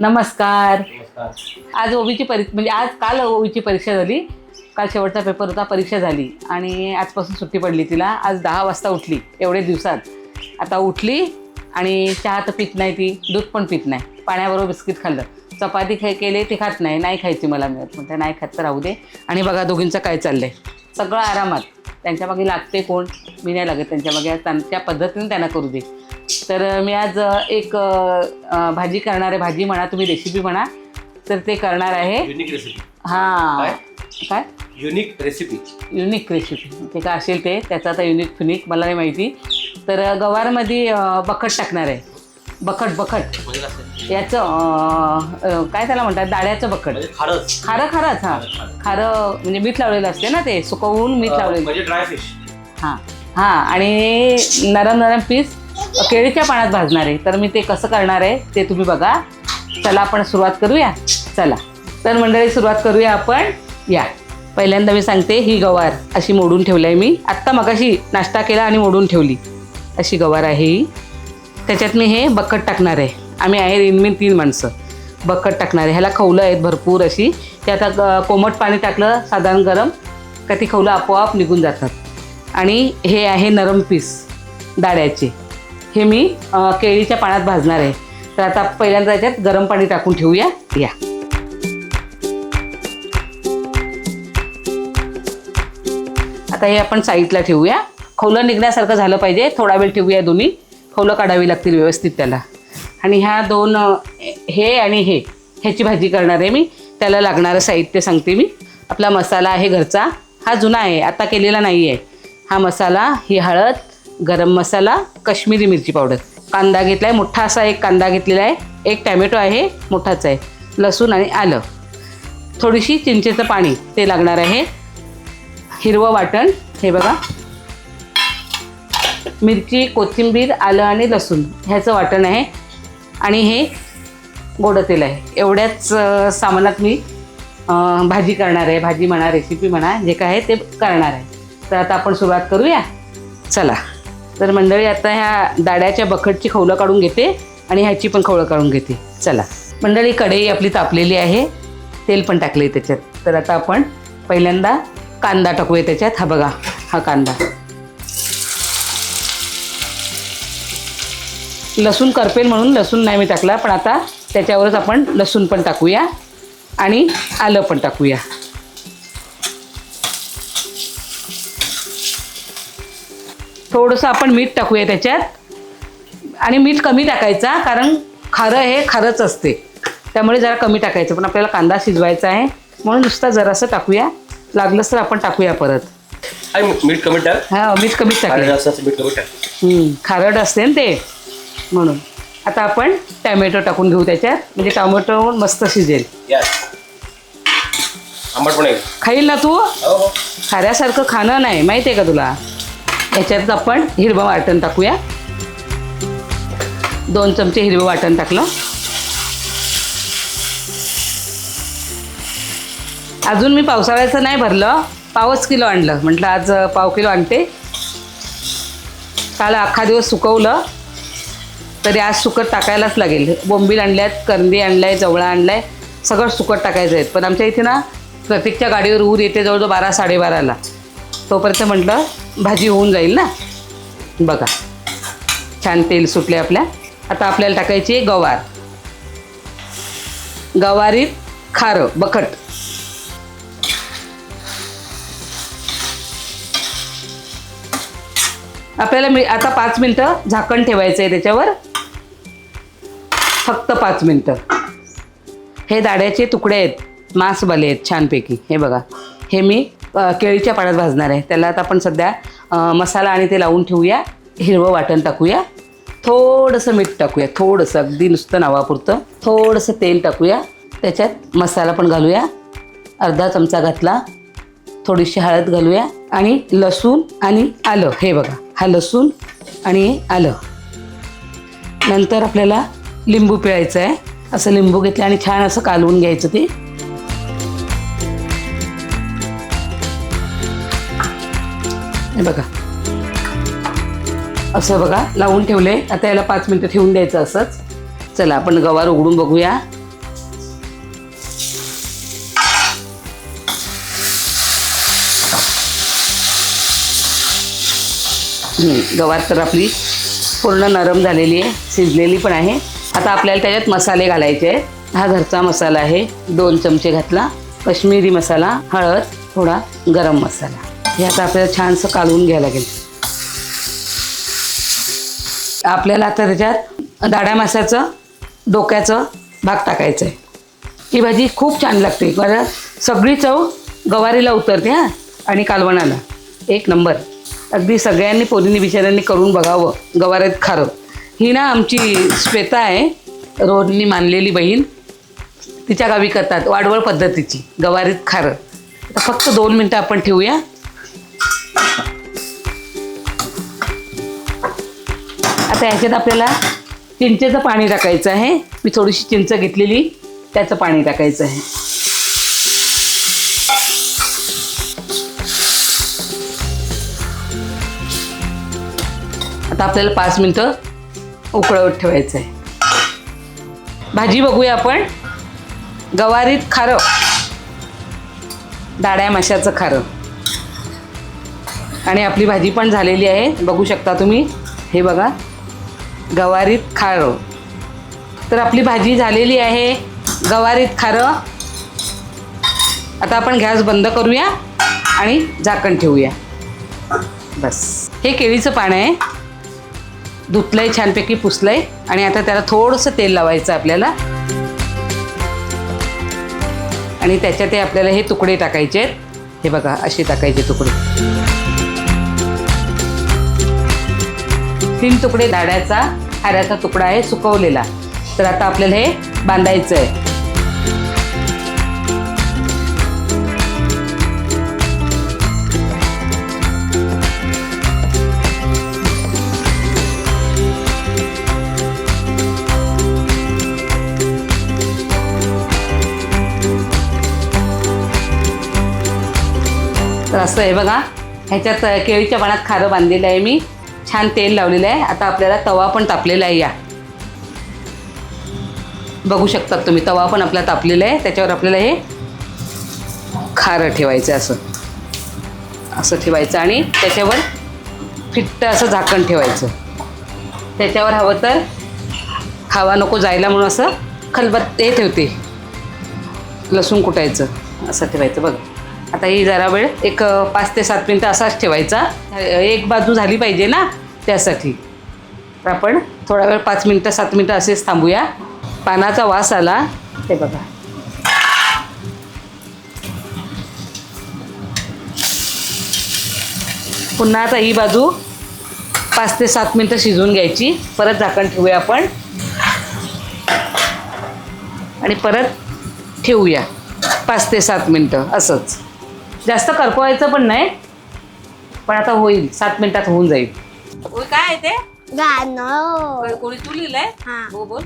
नमस्कार. आज ओबीची परीक्षा म्हणजे आज काल ओबीची परीक्षा झाली. काल शेवटचा पेपर होता परीक्षा झाली. आणि आजपासून सुट्टी पडली तिला. आज दहा वाजता उठली एवढे दिवसात. आता उठली आणि चहा तर पित नाही ती दूध पण पित नाही. पाण्याबरोबर बिस्किट खाल्लं. चपाती खाय केले ती खात नाही नाही खायची मला मिळत. म्हणते नाही खात तर राहू दे. आणि बघा दोघींचं काय चाललंय. सगळं आरामात. त्यांच्या मागे लागते कोण? मी नाही लागत. त्यांच्या मागे आज त्यांच्या पद्धतीने त्यांना करू दे. तर मी आज एक भाजी करणार आहे भाजी म्हणा तुम्ही रेसिपी म्हणा तर ते करणार आहे. युनिक रेसिपी हां. काय? युनिक रेसिपी युनिक रेसिपी ते काय असेल ते? त्याचं आता युनिक फिनिक मला नाही माहिती. तर गवारमध्ये बखट टाकणार आहे. बखट बखट. म्हणजे कसं? याचं अ, अ, काय त्याला म्हणतात? दाण्याचं बखट. म्हणजे खारच. खारं खारंच हां. खारं म्हणजे मीठ लावलेलं असते ना ते? सुकवून मीठ लावलेलं. म्हणजे ड्राय फिश हां. हां आणि नरम नरम पीस केळीच्या पाण्यात भाजणार आहे. तर मी ते कसं करणार आहे ते तुम्ही बघा. चला आपण सुरुवात करूया? चला. तर मंडळी सुरुवात करूया आपण. या. पहिल्यांदा मी सांगते ही गवार अशी मोडून ठेवली आहे मी. आत्ता मगाशी नाश्ता केला आणि मोडून ठेवली. अशी गवार आहे ही. त्याच्यात मी हे बक्कट टाकणार आहे. आम्ही आहे इनमिन तीन माणसं. बक्कट टाकणार आहे. ह्याला खवलं आहेत भरपूर अशी. ते आता कोमट पाणी टाकलं साधारण गरम का ती खवलं आपोआप निघून जातात. आणि हे आहे नरम पीस डाळ्याचे. हे मी केळीच्या पाण्यात भाजणार आहे. तर आता पहिल्यांदा याच्यात गरम पाणी टाकून ठेवूया. या. आता हे आपण साईडला ठेवूया. खोलं निघण्यासारखं झालं पाहिजे. थोडा वेळ ठेवूया दोन्ही. खवलं काढावी लागतील व्यवस्थित त्याला. आणि ह्या दोन हे आणि हे ह्याची भाजी करणार आहे मी. त्याला लागणारं साहित्य सांगते मी. आपला मसाला आहे घरचा. हा जुना आहे आता केलेला नाही आहे. हा मसाला ही हळद गरम मसाला काश्मीरी मिरची पावडर. कांदा घेतला आहे मोठा असा एक कांदा घेतलेला आहे. एक टॅमॅटो आहे मोठाच आहे. लसूण आणि आलं. थोडीशी चिंचेचं पाणी ते लागणार आहे. हिरवं वाटण हे बघा. मिरची कोथिंबीर आलं आणि लसूण ह्याचं वाटण आहे. आणि हे गोडं तेल आहे. एवढ्याच सामानात मी भाजी करणार आहे. भाजी म्हणा रेसिपी म्हणा जे काय आहे ते करणार आहे. तर आता आपण सुरुवात करूया. चला. तर मंडळी आता ह्या दाड्याच्या बखटची खवलं काढून घेते आणि ह्याची पण खवळं काढून घेते. चला. मंडळी कढई आपली तापलेली आहे. तेल पण टाकले त्याच्यात. तर आता आपण पहिल्यांदा कांदा टाकूया त्याच्यात. हा बघा हा कांदा. लसूण करपेल म्हणून लसूण नाही मी टाकला पण आता त्याच्यावरच आपण लसूण पण टाकूया आणि आलं पण टाकूया. थोडंसं आपण मीठ टाकूया त्याच्यात. आणि मीठ कमी टाकायचा कारण खारं हे खारंच असते. त्यामुळे जरा कमी टाकायचं पण आपल्याला कांदा शिजवायचा आहे. म्हणून नुसतं जरासं टाकूया. लागलंच तर आपण टाकूया परत. मीठ कमी टाक? हा मीठ कमीच टाक. खारट असते ना ते. म्हणून. आता आपण टॅमॅटो टाकून घेऊ त्याच्यात. म्हणजे टोमॅटो मस्त शिजेल. खाईल ना तू? हो हो. खाऱ्यासारखं खाणं नाही. माहिती आहे का तुला? याच्यात आपण हिरवं वाटण टाकूया. दोन चमचे हिरवं वाटण टाकलं. अजून मी पावसाळ्याचं नाही भरलं. पावच किलो आणलं. म्हटलं आज पाव किलो आणते. काल अख्खा दिवस सुकवलं. तरी आज सुकट टाकायलाच लागेल. बोंबील आणल्यात कंदी आणलाय जवळा आणलाय सगळं सुकट टाकायचं आहे. पण आमच्या इथे ना प्रत्येकच्या गाडीवर ऊर येते जवळजवळ बारा साडेबाराला तोपर्यंत म्हटलं भाजी होऊन जाईल ना? बघा. छान तेल सुटले आपल्या. आता आपल्याला टाकायची आहे गवार. गवारीत खारं बखट. आपल्याला मी आता पाच मिनटं झाकण ठेवायचं आहे त्याच्यावर. फक्त पाच मिनटं. हे दाड्याचे तुकडे आहेत मांसवाले आहेत छानपैकी. हे बघा. हे मी केळीच्या पाण्यात भाजणार आहे. त्याला आता आपण सध्या मसाला आणि ते लावून ठेवूया. हिरवं वाटण टाकूया. थोडंसं मीठ टाकूया. थोडंसं. अगदी नुसतं नावापुरतं. थोडंसं तेल टाकूया. त्याच्यात मसाला पण घालूया. अर्धा चमचा घातला. थोडीशी हळद घालूया. आणि लसूण आणि आलं. हे बघा. हा लसूण आणि आलं. नंतर आपल्याला लिंबू पिळायचं आहे असं लिंबू घेतलं आणि छान असं कालवून घ्यायचं ते. बघा. असं बघा लावून ठेवले. आता याला पाच मिनटं ठेवून द्यायचं असंच. चला आपण गवार उघडून बघूया. गवार तर आपली पूर्ण नरम झालेली आहे शिजलेली पण आहे. आता आपल्याला त्याच्यात मसाले घालायचे आहेत. हा घरचा मसाला आहे दोन चमचे घातला. कश्मीरी मसाला हळद थोडा गरम मसाला. हे आता आपल्याला छानसं कालवून घ्यायला लागेल. आपल्याला आता त्याच्यात दाड्या माशाचं डोक्याचं भाग टाकायचं आहे ही भाजी खूप छान लागते. कारण सगळी चव गवारीला उतरते हां आणि कालवणाला. एक नंबर. अगदी सगळ्यांनी पोरींनी बिचाऱ्यांनी करून बघावं. गवारीत खारं. ही ना आमची श्वेता आहे. रोडनी मानलेली बहीण. तिच्या गावी करतात वाडवळ पद्धतीची गवारीत खारं. आता फक्त दोन मिनटं आपण ठेवूया. आता ह्याच्यात आपल्याला चिंचेचं पाणी टाकायचं आहे. मी थोडीशी चिंच घेतलेली त्याचं पाणी टाकायचं आहे. आता आपल्याला पाच मिनटं उकळवत ठेवायचं आहे भाजी बघूया आपण. गवारीत खारं. दाड्या माशाचं खारं. आणि आपली भाजी पण झालेली आहे. बघू शकता तुम्ही. हे बघा. गवारीत खारं. तर आपली भाजी झालेली आहे. गवारीत खारं. आता आपण गॅस बंद करूया आणि झाकण ठेवूया. बस. हे केळीचं पान आहे. धुतलंय छानपैकी पुसलंय आणि आता त्याला थोडंसं तेल लावायचं आपल्याला. आणि त्याच्यात हे आपल्याला हे तुकडे टाकायचे आहेत. हे बघा असे टाकायचे तुकडे. तीन तुकडे दाड्याचा हाऱ्याचा तुकडा आहे सुकवलेला. तर आता आपल्याला हे बांधायचं आहे. असं आहे बघा. ह्याच्यात केळीच्या पानात खारं बांधलेलं आहे मी. छान तेल लावलेलं आहे. आता आपल्याला तवा पण तापलेला आहे या. बघू शकतात तुम्ही तवा पण आपला तापलेला आहे. त्याच्यावर आपल्याला हे खारं ठेवायचं आहे असं. असं ठेवायचं आणि त्याच्यावर फिट्ट असं झाकण ठेवायचं. त्याच्यावर हवं तर हवा नको जायला म्हणून असं खलबत हे ठेवते. लसूण कुटायचं. असं ठेवायचं बघ. आता ही जरा वेळ एक पाच ते सात मिनटं असाच ठेवायचा. एक बाजू झाली पाहिजे ना त्यासाठी. तर आपण थोडा वेळ पाच मिनटं सात मिनटं असेच थांबूया. पानाचा वास आला. ते बघा. पुन्हा आता ही बाजू पाच ते सात मिनटं शिजवून घ्यायची. परत झाकण ठेवूया आपण. आणि परत ठेवूया. पाच ते सात मिनटं असंच. जास्त करपवायचं पण नाही पण आता होईल सात मिनिटात होऊन जाईल होय काय आहे ते गाणं को- कोणी तू लिहिलंय हा. हो बोल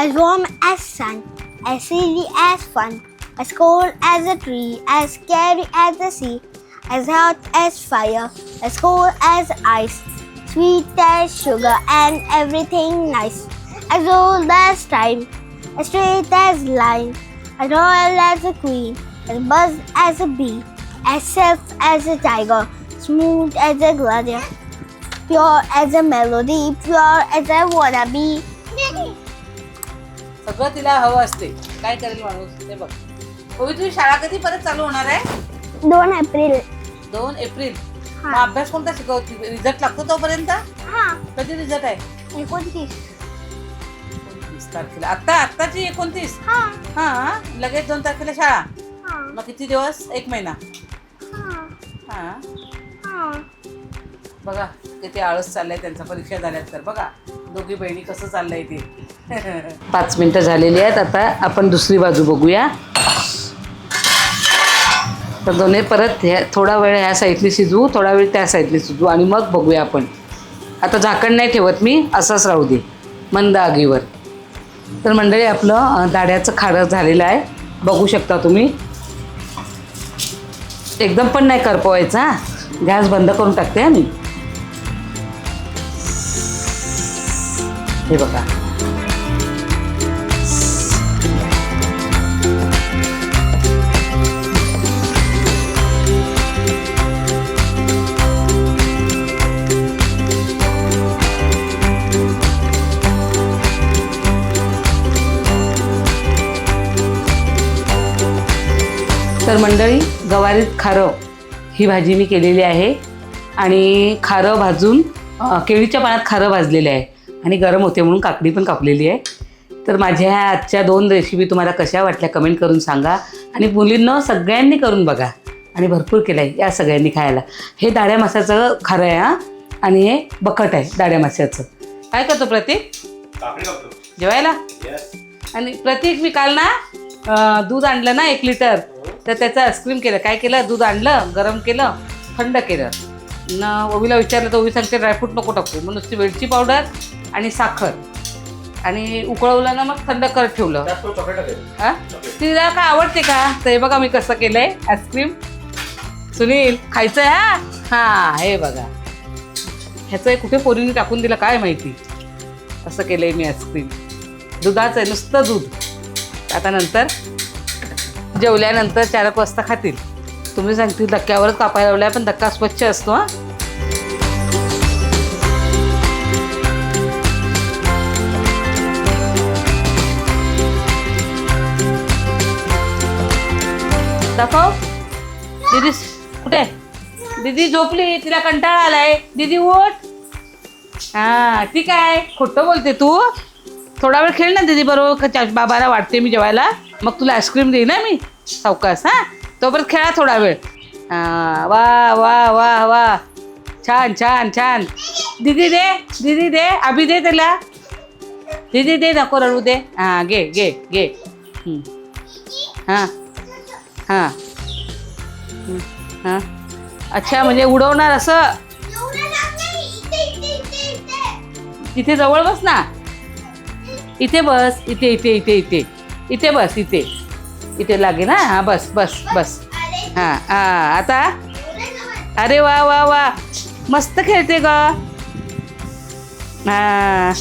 As warm as sun, as silly as fun, as cold as a tree, as scary as the sea, as hot as fire, as cold as ice, sweet as sugar and everything nice, as old as time, as straight as line, as royal as a queen, buzz as a bee, as safe as a tiger, smooth as a glider, pure as a melody, pure as I wanna be. सगळं तिला हवं असते. काय करेल माणूस? ते बघ. होई तुझी शाळा कधी परत चालू होणार आहे? दोन एप्रिल. दोन एप्रिल. हा. मग अभ्यास कोणता शिकवती? रिझल्ट लागतो तोपर्यंत? हा. कधी रिझल्ट आहे? एकोणतीस. एकोणतीस तारखेला. आत्ता? आत्ताची एकोणतीस? हा हा. लगेच दोन तारखेला शाळा? मग किती दिवस? एक महिना. हा. हा. हा. बघा किती आळस चाललाय त्यांचा परीक्षा झाल्यात तर. बघा दोघी बहिणी कसं चाललंय ते. पाच मिनटं झालेली आहेत. आता आपण दुसरी बाजू बघूया. तर दोन्ही परत ह्या थोडा वेळ ह्या साईडली शिजवू थोडा वेळ त्या साईडली शिजवू आणि मग बघूया आपण. आता झाकण नाही ठेवत मी असंच राहू दे. मंद आगीवर. तर मंडळी आपलं दाड्याचं खारं झालेलं आहे. बघू शकता तुम्ही. एकदम पण नाही करपवायचा गॅस बंद करून टाकते मी हे बघा. तर मंडळी गवारीत खारं ही भाजी मी केलेली आहे. आणि खारं भाजून केळीच्या पाण्यात खारं भाजलेलं आहे. आणि गरम होते म्हणून काकडी पण कापलेली आहे. तर माझ्या ह्या आजच्या दोन रेसिपी तुम्हाला कशा वाटल्या कमेंट करून सांगा. आणि मुलींना सगळ्यांनी करून बघा. आणि भरपूर केलं आहे या सगळ्यांनी खायला. हे दाड्या माशाचं खारं आहे हां. आणि हे बकट आहे दाड्या माशाचं. काय करतो प्रतीक? जेवायला? आणि प्रतीक मी काल ना दूध आणलं ना एक लिटर तर त्याचं आईस्क्रीम केलं. काय केलं? दूध आणलं गरम केलं थंड केलं. न ओवीला विचारलं तर ओवी सांगते ड्रायफ्रूट नको टाकू. मग नुसती वेलची पावडर आणि साखर. आणि उकळवलं ना मग थंड करत ठेवलं. तो हा? तिला काय आवडते का? तर हे बघा मी कसं केलंय आईस्क्रीम सुनील खायचं आहे हा? हा हे बघा. ह्याचं कुठे पोरीने टाकून दिलं काय माहिती? असं केलंय मी आईस्क्रीम दुधाचं आहे नुसतं दूध. आता नंतर जेवल्यानंतर चार एक वाजता खातील. तुम्ही सांगतील धक्क्यावरच कापायला लावलाय पण धक्का स्वच्छ असतो हा. दाखव. दीदी कुठे? दीदी झोपली तिला कंटाळा आलाय. दीदी उठ. हा ठीक आहे. खोटं बोलते तू. थोडा वेळ खेळ ना दीदी बरोबर. बाबाला वाटते मी जेवायला. मग तुला आईस्क्रीम देईन ना मी? सावकास हा? तोपर्यंत खेळा थोडा वेळ. वा वा वा वा. छान छान छान. दीदी दे दिदी दे. अभि दे त्याला. दिदी दे नको रडू दे. हां घे घे घे. हां हां. हां. अच्छा म्हणजे उडवणार असं? इथे जवळ बस ना. इथे बस. इथे इथे इथे इथे. इथे बस इथे. इथे लागेल ना हां बस बस बस. हां हां आता? अरे वा वा वा. मस्त खेळते ग. हां.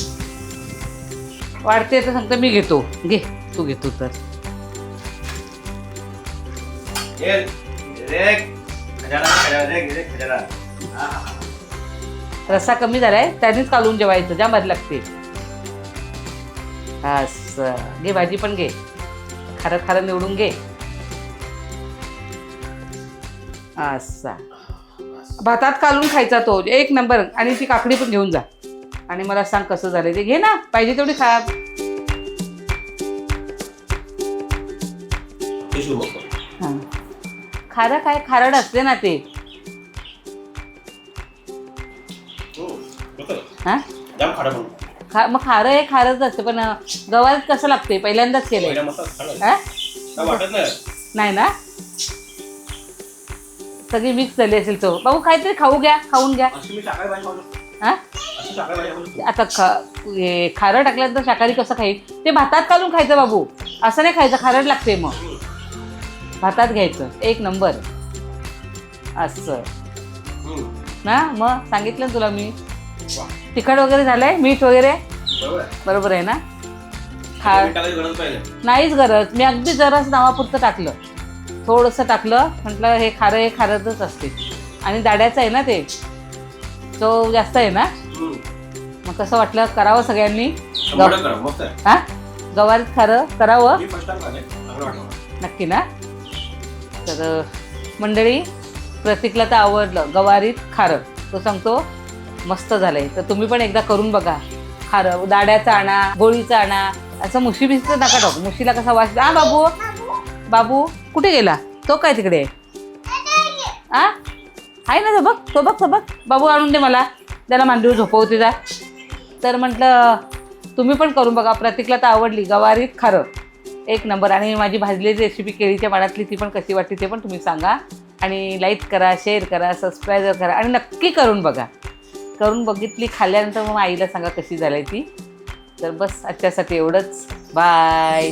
वाढते तर सांगतो मी घेतो. घे तू घेतो तर. रस्सा कमी झालाय त्यानेच काढून जेवायचं ज्या मध्ये लागते. असं घे भाजी पण घे. खारं खारं निवडून घे. असा. भातात कालून खायचा तो. एक नंबर. आणि ती काकडी पण घेऊन जा. आणि मला सांग कसं झालं ते. घे ना. पाहिजे तेवढी खा हां. खारं काय? खारड असते ना ते. हां पण खा मग खारं हे खारंच असते पण गव्हात कसं लागते पहिल्यांदाच केलंय. हां वाटत नाही? नाही ना? सगळी मिक्स झाली असेल तो. बाबू काहीतरी खाऊ घ्या खाऊन घ्या. अशी मी शाकाहारी भाजी खाऊ शकतो हा अशी शाकाहारी भाजी खाऊ शकतो आता ख हे खारं टाकल्यानंतर शाकाहारी कसं खाईल? ते भातात काढून खायचं बाबू. असं नाही खायचं खारट लागते मग. भातात घ्यायचं. एक नंबर. असं. हम्म. ना? मग सांगितलं ना तुला मी. तिखट वगैरे झालंय? मीठ वगैरे? बरोबर. आहे ना? खा पाहिजे. नाहीच गरज. मी अगदी जराच नावापुरतं टाकलं. थोडंसं टाकलं. म्हटलं हे खारं हे खारतच असते आणि दाड्याचं आहे ना ते? तो जास्त आहे ना. मग कसं वाटलं? करावं सगळ्यांनी? हा? गवारीत खारं करावं. नक्की ना? तर मंडळी प्रतीकला तर आवडलं. गवारीत खारं. तो सांगतो मस्त झालंय. तर तुम्ही पण एकदा करून बघा. खारं दाड्याचं आणा गोळीचं आणा. असं मुशी बिशीचं नका टाकू. मुशीला कसा वास हा बाबू? बाबू कुठे गेला? तो काय तिकडे? आ? आहे ना तो बघ तो बघ तो बघ. बाबू आणून दे मला. त्याला मांडीवर झोपवते जा. तर म्हटलं तुम्ही पण करून बघा. प्रतीकला तर आवडली. गवारीत खारं. एक नंबर. आणि माझी भाजलेली रेसिपी केळीच्या पाण्यातली ती पण कशी वाटली ते पण तुम्ही सांगा. आणि लाईक करा शेअर करा सबस्क्राईब करा. आणि नक्की करून बघा. करून बघितली खाल्ल्यानंतर मग आईला सांगा कशी झाली ती. तर बस आजच्यासाठी एवढंच. बाय